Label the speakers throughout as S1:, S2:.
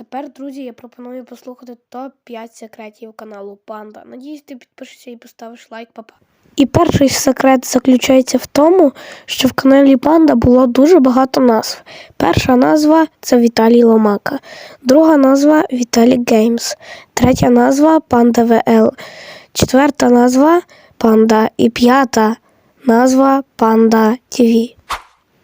S1: тепер, друзі, я пропоную послухати топ-5 секретів каналу Панда. Надіюсь, ти підпишешся і поставиш лайк, папа. І перший секрет заключається в тому, що в каналі Панда було дуже багато назв. Перша назва це Віталій Ломака, друга назва Віталій Геймс, третя назва Панда ВЛ, четверта назва Панда і п'ята назва Панда ТВ.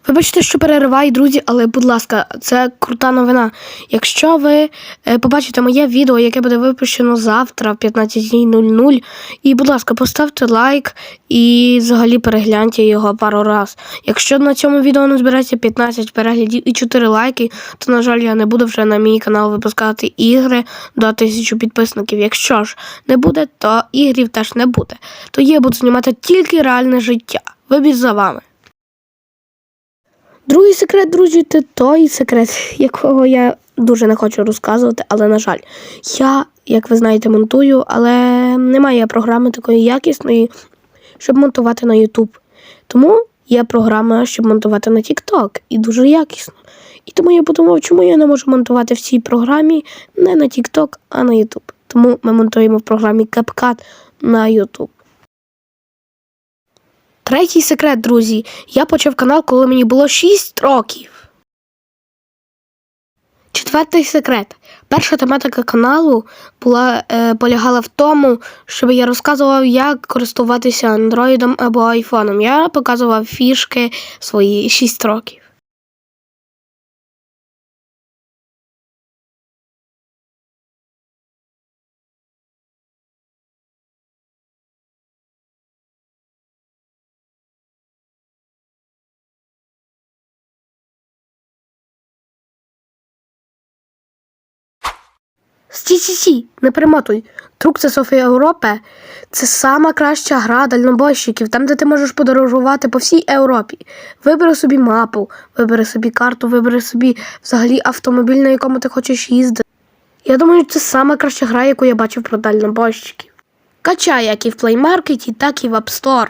S1: Вибачте, що перериваю, друзі, але будь ласка, це крута новина. Якщо ви е, побачите моє відео, яке буде випущено завтра в 15.00, і, будь ласка, поставте лайк і взагалі перегляньте його пару раз. Якщо на цьому відео не збереться 15 переглядів і 4 лайки, то, на жаль, я не буду вже на мій канал випускати ігри до 1000 підписників. Якщо ж не буде, то ігрів теж не буде. То я буду знімати тільки реальне життя. Вибір за вами. Другий секрет, друзі, це той секрет, якого я дуже не хочу розказувати, але на жаль, я, як ви знаєте, монтую, але немає програми такої якісної, щоб монтувати на YouTube. Тому є програма, щоб монтувати на TikTok, і дуже якісно. І тому я подумав, чому я не можу монтувати в цій програмі не на TikTok, а на YouTube. Тому ми монтуємо в програмі CapCut на YouTube. Третій секрет, друзі. Я почав канал, коли мені було 6 років. Четвертий секрет. Перша тематика каналу була, е, полягала в тому, щоб я розказував, як користуватися андроїдом або айфоном. Я показував фішки свої 6 років. Стій, стій, стій, не перемотуй. Трук це Софія Європи. Це сама краща гра дальнобойщиків, там, де ти можеш подорожувати по всій Європі. Вибери собі мапу, вибери собі карту, вибери собі взагалі автомобіль, на якому ти хочеш їздити. Я думаю, це сама краща гра, яку я бачив про дальнобойщиків. Качай як і в Market, так і в App Store.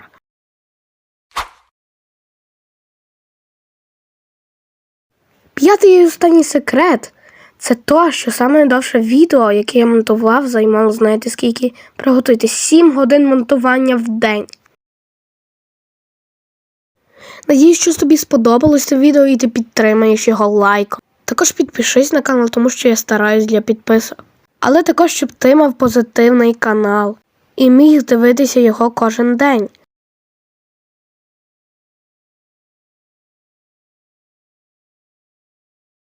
S1: П'ятий і останній секрет це то, що саме найдовше відео, яке я монтував, займало, знаєте скільки? Приготуйте 7 годин монтування в день. Надіюсь, що тобі сподобалось це відео і ти підтримаєш його лайком. Також підпишись на канал, тому що я стараюсь для підписок. Але також, щоб ти мав позитивний канал і міг дивитися його кожен день.